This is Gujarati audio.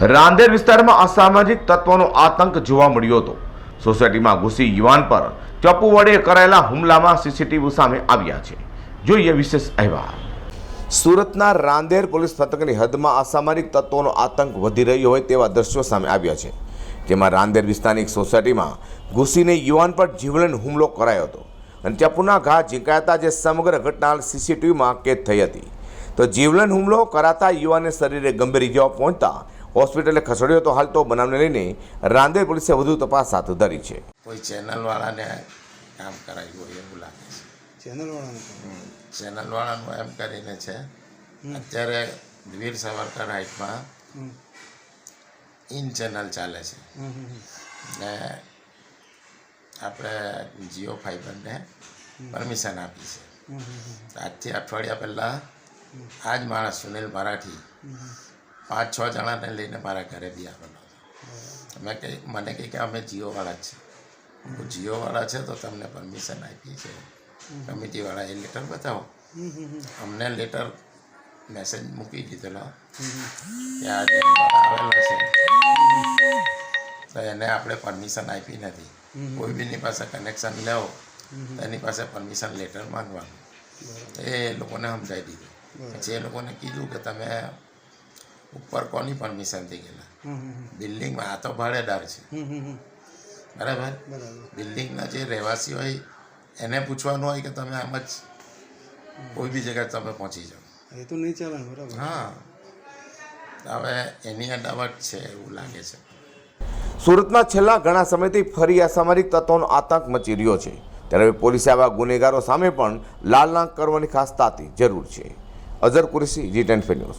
રાંદેર વિસ્તારમાં અસામાજિક તત્વોનો આતંક જોવા મળ્યો હતો. સોસાયટીમાં ઘૂસી યુવાન પર ચપ્પુ વડે કરાયેલા હુમલામાં સીસીટીવી સામે આવ્યા છે. જોઈએ વિશેષ અહેવાલ. સુરતના રાંદેર પોલીસ મથકની હદમાં અસામાજિક તત્વોનો આતંક વધી રહ્યો હોય તેવા દ્રશ્યો સામે આવ્યા છે. જેમાં રાંદેર વિસ્તારની સોસાયટીમાં ઘૂસીને યુવાન પર જીવલેણ હુમલો કરાયો હતો અને ચપ્પુના ઘા ઝીંકાયા જે સમગ્ર ઘટના સીસીટીવીમાં કેદ થઈ હતી. તો જીવલેણ હુમલો કરાતા યુવાને શરીરે ગંભીર ઇજાઓ પહોંચતા હોસ્પિટલે ખસેડ્યો તો હાલ તો બનાવને લઈને રાંદેર પોલીસે વધુ તપાસ હાથ ધરી છે. કોઈ ચેનલવાળાને કામ કરાવ્યું હોય એવું લાગે છે. ચેનલવાળાનું ચેનલવાળાનું એમ કરીને છે. અત્યારે વીર સાવરકર હાઇટમાં ઇન ચેનલ ચાલે છે. ને આપણે જીઓ ફાઈબરને પરમિશન આપી છે. આજથી અઠવાડિયા પહેલાં આ જ માણસ સુનિલ મરાઠી પાંચ છ જણાને લઈને મારા ઘરે બી આવેલો મેં કહી મને કહી કે અમે જીઓવાળા જ છે હું જીઓવાળા છે તો તમને પરમિશન આપી છે કમિટીવાળા એ લેટર બતાવો. અમને લેટર મેસેજ મૂકી દીધેલો. કે આ આવેલા છે. તો એને આપણે પરમિશન આપી નથી. કોઈ બીની પાસે કનેક્શન લેવો એની પાસે પરમિશન લેટર માંગવાનું. એ લોકોને સમજાવી દીધું. પછી એ લોકોને કીધું કે તમે ઉપર કોની પરમિશનથી ગયેલા. બિલ્ડિંગમાં આ તો ભાડેદાર છે. બરાબર? બિલ્ડિંગના જે રહેવાસી હોય એને પૂછવાનું હોય કે તમે આમ જ કોઈ બી જગ્યાએ તમે પહોંચી જાઓ. એ તો નહીં ચાલે બરાબર. હા. હવે એની અડાવટ છે એવું લાગે છે. સુરતમાં છેલ્લા ઘણા સમયથી ફરી અસામરિક તત્વોનો આતંક મચી રહ્યો છે. ત્યારે પોલીસે આવા ગુનેગારો સામે પણ લાલ નાક કરવાની ખાસ તાતી જરૂર છે. Azhar Qureshi ji ten news.